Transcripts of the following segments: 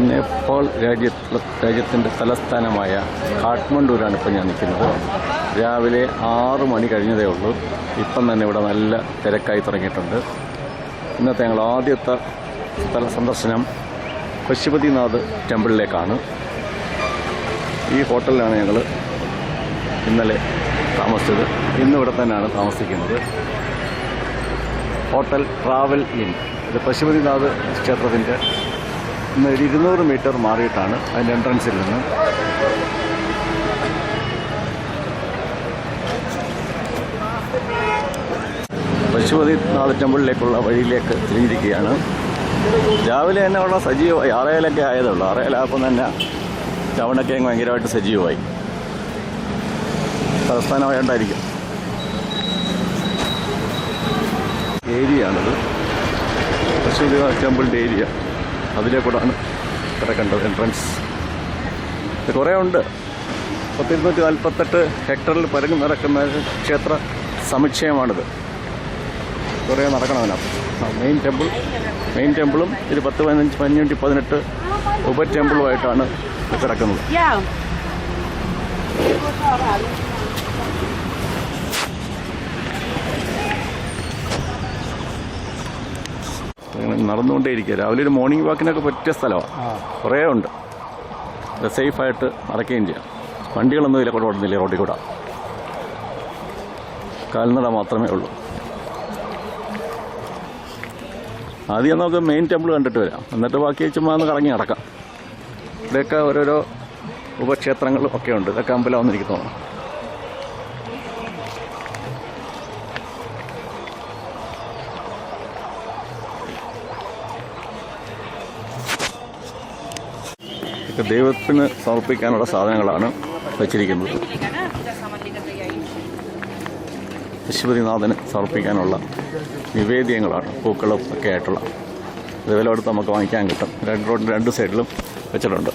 നേപ്പാൾ രാജ്യ രാജ്യത്തിന്റെ തലസ്ഥാനമായ കാഠ്മണ്ഡൂരാണ് ഇപ്പോൾ ഞാൻ നിൽക്കുന്നത്. രാവിലെ ആറ് മണി കഴിഞ്ഞതേ ഉള്ളൂ. ഇപ്പം തന്നെ ഇവിടെ നല്ല തിരക്കായി തുടങ്ങിയിട്ടുണ്ട്. ഇന്നത്തെ ഞങ്ങൾ ആദ്യത്തെ സ്ഥല സന്ദർശനം പശുപതിനാഥ് ടെമ്പിളിലേക്കാണ്. ഈ ഹോട്ടലിലാണ് ഞങ്ങൾ ഇന്നലെ താമസിച്ചത്. ഇന്നിവിടെ തന്നെയാണ് താമസിക്കുന്നത്. Hotel travel inn. ഇത് പശുപതിനാഥ് ക്ഷേത്രത്തിന്റെ ഒരു ഇരുന്നൂറ് മീറ്റർ മാറിയിട്ടാണ് അതിന്റെ എൻട്രൻസിൽ നിന്ന്. പശുപതിനാഥ് ടെമ്പിളിലേക്കുള്ള വഴിയിലേക്ക് തിരിഞ്ഞിരിക്കുകയാണ്. രാവിലെ തന്നെ ഉള്ള സജീവമായി ആറേലൊക്കെ ആയതേ ഉള്ളൂ ആറേലായപ്പം തന്നെ ടൗണൊക്കെ ഭയങ്കരമായിട്ട് സജീവമായി. തലസ്ഥാനമായോണ്ടായിരിക്കും ഏരിയയാണിത്. പശുപതിനാഥ് ടെമ്പിളിന്റെ ഏരിയ. അതിലേക്കൂടാണ് കിടക്കേണ്ടത് എൻട്രൻസ് ഇത് കുറേ ഉണ്ട്. പത്തിരുന്നൂറ്റി നാൽപ്പത്തെട്ട് ഹെക്ടറിൽ പരങ്ങി നടക്കുന്ന ക്ഷേത്ര സമുച്ചയമാണിത്. കുറേ നടക്കണമല്ല മെയിൻ ടെമ്പിൾ മെയിൻ ടെമ്പിളും ഒരു പത്ത് പതിനഞ്ച് പതിനഞ്ച് പതിനെട്ട് ഉപ ടെമ്പിളുമായിട്ടാണ് ഇത് കിടക്കുന്നത്. നടന്നുകൊണ്ടേയിരിക്കുക രാവിലെ ഒരു മോർണിംഗ് വാക്കിനൊക്കെ പറ്റിയ സ്ഥലമാണ് കുറേ ഉണ്ട്. സേഫായിട്ട് നടക്കുകയും ചെയ്യാം. വണ്ടികളൊന്നും ഇതിലെ കൂടെ ഓടുന്നില്ല റോഡിൽ കൂടെ. കാൽനട മാത്രമേ ഉള്ളൂ. ആദ്യം നമുക്ക് മെയിൻ ടെമ്പിൾ കണ്ടിട്ട് വരാം. എന്നിട്ട് ബാക്കി ചുമ്മാ ഒന്ന് കറങ്ങി നടക്കാം. ഇവിടെയൊക്കെ ഓരോരോ ഉപക്ഷേത്രങ്ങളും ഒക്കെ ഉണ്ട്. ഇതൊക്കെ അമ്പലമാണെന്ന് എനിക്ക് തോന്നുന്നു. ഇതൊക്കെ ദൈവത്തിന് സമർപ്പിക്കാനുള്ള സാധനങ്ങളാണ് വച്ചിരിക്കുന്നത്. പശുപതിനാഥന് സമർപ്പിക്കാനുള്ള നിവേദ്യങ്ങളാണ് പൂക്കളും ഒക്കെ ആയിട്ടുള്ള. ഇത് അടുത്ത് നമുക്ക് വാങ്ങിക്കാൻ കിട്ടും. രണ്ട് റോഡിന്റെ രണ്ട് സൈഡിലും വെച്ചിട്ടുണ്ട്.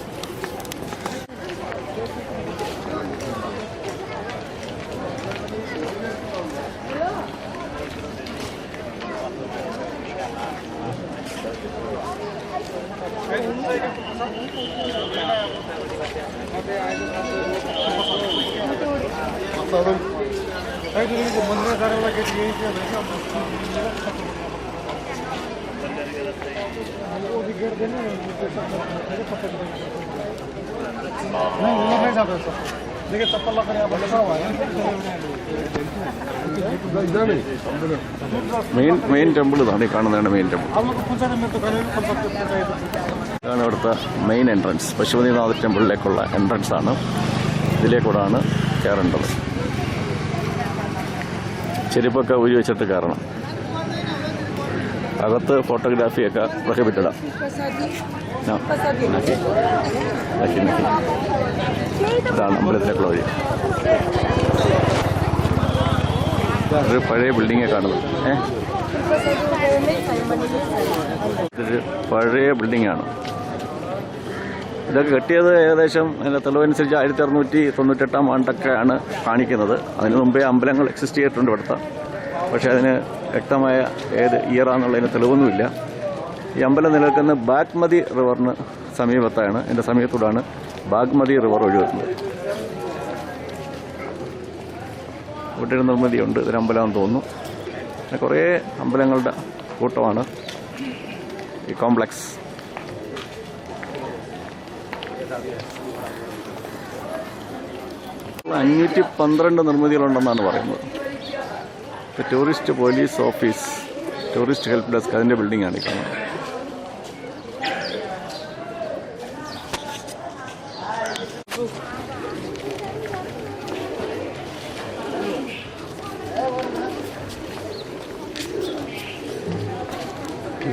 देखिए चप्पल लगा यहाँ पर लगा हुआ है इधर में മെയിൻ മെയിൻ ടെമ്പിൾ ഇതാണ് ഈ കാണുന്നതാണ് മെയിൻ ടെമ്പിൾ हम लोग पूछा नहीं मैं तो घर में कौन सा पूछा ഇതാണ് ഇവിടുത്തെ മെയിൻ എൻട്രൻസ് പശുപതിനാഥ് ടെമ്പിളിലേക്കുള്ള എൻട്രൻസ് ആണ് ഇതിലേക്കൂടാണ് കയറേണ്ടത് ചെരുപ്പൊക്കെ ഊരി വെച്ചിട്ട് കയറണം. അകത്ത് ഫോട്ടോഗ്രാഫിയൊക്കെ നക്കി. ഇതാണ് അമ്പലത്തിലേക്കുള്ള വഴി ഒരു പഴയ ബിൽഡിങ്ങെ കാണുന്നത്. ഏഹ് ഇതൊരു പഴയ ബിൽഡിങ്ങാണ് ഇതൊക്കെ കെട്ടിയത് ഏകദേശം അതിന്റെ തെളിവനുസരിച്ച് ആയിരത്തി അറുന്നൂറ്റി തൊണ്ണൂറ്റെട്ടാം ആണ്ടൊക്കെയാണ് കാണിക്കുന്നത്. അതിന് മുമ്പേ അമ്പലങ്ങൾ എക്സിസ്റ്റ് ചെയ്തിട്ടുണ്ട് ഇവിടുത്തെ. പക്ഷേ അതിന് വ്യക്തമായ ഏത് ഇയറാന്നുള്ളതിന് തെളിവൊന്നുമില്ല. ഈ അമ്പലം നിലനിൽക്കുന്ന ബാഗ്മതി റിവറിന് സമീപത്താണ്. എന്റെ സമീപത്തൂടാണ് ബാഗ്മതി റിവർ ഒഴുകുന്നത് ഇവിടെ ഒരു നിർമ്മിതിയുണ്ട്. ഇതൊരു അമ്പലമാണെന്ന് തോന്നുന്നു. കുറേ അമ്പലങ്ങളുടെ കൂട്ടമാണ് ഈ കോംപ്ലക്സ്. അഞ്ഞൂറ്റി പന്ത്രണ്ട് നിർമ്മിതികളുണ്ടെന്നാണ് പറയുന്നത്. Tourist police office tourist help desk അതിന്റെ ബിൽഡിംഗാണ് ഈ കാണുന്നത്.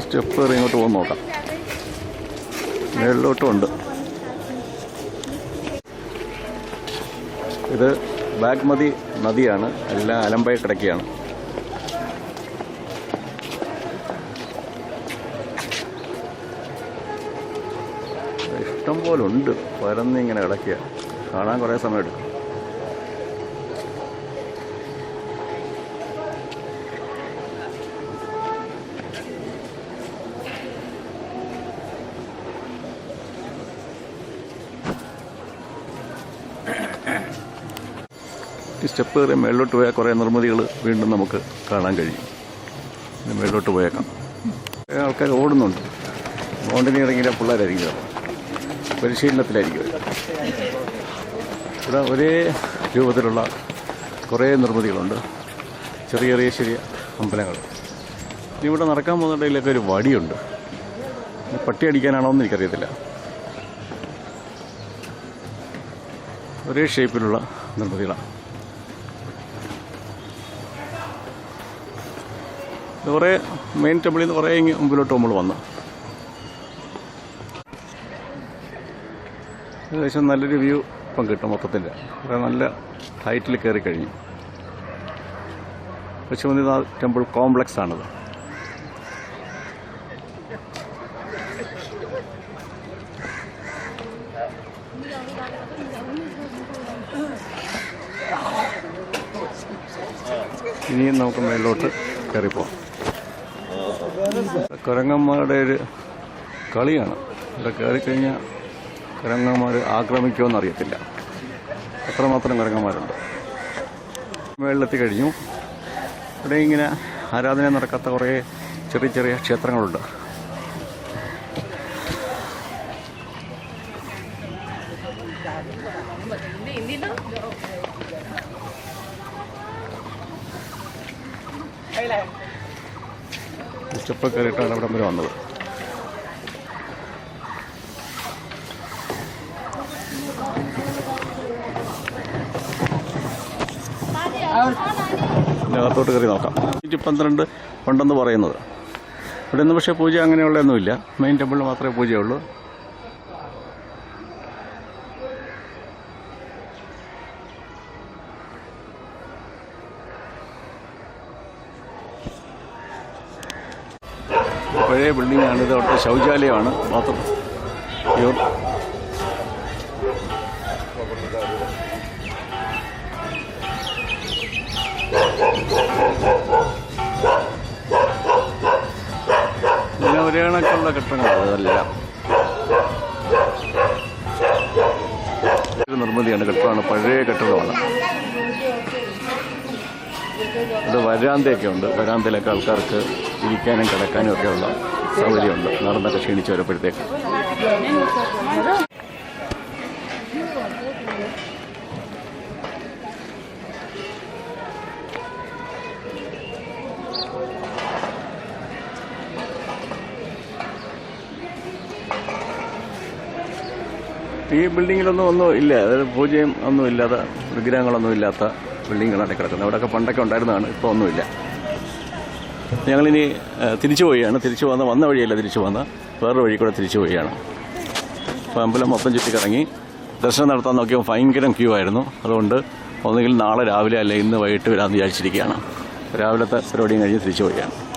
സ്റ്റെപ്പ് കയറി ഇങ്ങോട്ട് പോകുന്ന നോക്കാം. മേളിലോട്ടും ഉണ്ട് ഇത് ബാഗ്മതി നദിയാണ് എല്ലാം അലമ്പായി കിടക്കുകയാണ്. ഇഷ്ടം പോലെ ഉണ്ട്. പരന്നിങ്ങനെ കിടക്കുക. കാണാൻ കുറേ സമയം എടുക്കും ഈ സ്റ്റെപ്പ് കയറി മേളിലോട്ട് പോയാൽ കുറേ നിർമ്മിതികൾ വീണ്ടും നമുക്ക് കാണാൻ കഴിയും. മേളിലോട്ട് പോയേക്കാം ആൾക്കാർ ഓടുന്നുണ്ട്. മൗണ്ടനിയറിങ്ങിലെ പിള്ളേരായിരിക്കും ചിലപ്പോൾ. പരിശീലനത്തിലായിരിക്കും ഇവിടെ ഒരേ രൂപത്തിലുള്ള കുറേ നിർമ്മിതികളുണ്ട്. ചെറിയ ചെറിയ ചെറിയ അമ്പലങ്ങൾ. ഇനി ഇവിടെ നടക്കാൻ പോകുന്നുണ്ടെങ്കിലൊക്കെ ഒരു വടിയുണ്ട്. പട്ടി അടിക്കാനാണോ എന്ന് എനിക്കറിയത്തില്ല. ഒരേ ഷേപ്പിലുള്ള നിർമ്മിതികളാണ്. ഇത് കുറേ മെയിൻ ടെമ്പിളിൽ നിന്ന് കുറേ ഇങ്ങ് മുമ്പിലോട്ട് നമ്മൾ വന്നു. ഏകദേശം നല്ലൊരു വ്യൂ ഇപ്പം കിട്ടും മൊത്തത്തിന്റെ കുറേ നല്ല ഹൈറ്റിൽ കയറി കഴിഞ്ഞു. പശുപതിനാഥ് ടെമ്പിൾ കോംപ്ലക്സ് ആണത്. ഇനിയും നമുക്ക് മേളിലോട്ട് കയറിപ്പോവാം. കുരങ്ങന്മാരുടെ ഒരു കളിയാണ്. ഇവിടെ കയറിക്കഴിഞ്ഞാൽ കുരങ്ങന്മാർ ആക്രമിക്കുമെന്ന് അറിയത്തില്ല. അത്രമാത്രം കുരങ്ങന്മാരുണ്ട്? മേളിലെത്തി കഴിഞ്ഞു. ഇവിടെ ഇങ്ങനെ ആരാധന നടക്കാത്ത കുറേ ചെറിയ ചെറിയ ക്ഷേത്രങ്ങളുണ്ട്. സ്റ്റെപ്പ് കയറിയിട്ടാണ് ഇവിടം വരെ വന്നത്. അകത്തോട്ട് കയറി നോക്കാം. നൂറ്റി പന്ത്രണ്ട് ഉണ്ടെന്ന് പറയുന്നത്. ഇവിടെ നിന്ന് പക്ഷേ പൂജ അങ്ങനെയുള്ളതൊന്നുമില്ല. മെയിൻ ടെമ്പിളിൽ മാത്രമേ പൂജയുള്ളൂ. പഴയ ബിൽഡിംഗ് ആണ്. ഇത് അവിടുത്തെ ശൗചാലയമാണ്. മാത്രം ണക്കുള്ള ഇങ്ങനെ കെട്ടിടങ്ങളാണ് ഇതെല്ലാം. ഒരു നിർമ്മിതിയാണ്. കെട്ടിടമാണ് പഴയ കെട്ടിടമാണ് ഇത് വരാന്തയൊക്കെ ഉണ്ട് വരാന്തയിലൊക്കെ ആൾക്കാർക്ക് ഇരിക്കാനും കിടക്കാനും ഒക്കെയുള്ള സൗകര്യമുണ്ട്. നടന്നൊക്കെ ക്ഷീണിച്ച് വരുമ്പോഴത്തേക്ക്. ഈ ബിൽഡിങ്ങിലൊന്നും ഒന്നും ഇല്ല. അതായത് പൂജയും ഒന്നും ഇല്ലാത്ത വിഗ്രഹങ്ങളൊന്നും ഇല്ലാത്ത ബിൽഡിങ്ങുകളാണ് കിടക്കുന്നത്. അവിടെയൊക്കെ പണ്ടൊക്കെ ഉണ്ടായിരുന്നതാണ് ഇപ്പോൾ ഒന്നുമില്ല. ഞങ്ങളിനി തിരിച്ചു പോവുകയാണ്. തിരിച്ചു വന്ന വന്ന വഴിയല്ല തിരിച്ചു വന്ന. വേറൊരു വഴി കൂടെ തിരിച്ചു പോവുകയാണ്. അപ്പോൾ അമ്പലം മൊത്തം ചുറ്റിക്കറങ്ങി. ദർശനം നടത്താൻ നോക്കിയപ്പോൾ ഭയങ്കര ക്യൂ ആയിരുന്നു. അതുകൊണ്ട് ഒന്നുകിൽ നാളെ രാവിലെ അല്ലെങ്കിൽ ഇന്ന് വൈകിട്ട് വരാമെന്ന് വിചാരിച്ചിരിക്കുകയാണ്. രാവിലത്തെ പരിപാടിയും കഴിഞ്ഞ് തിരിച്ചു പോവുകയാണ്.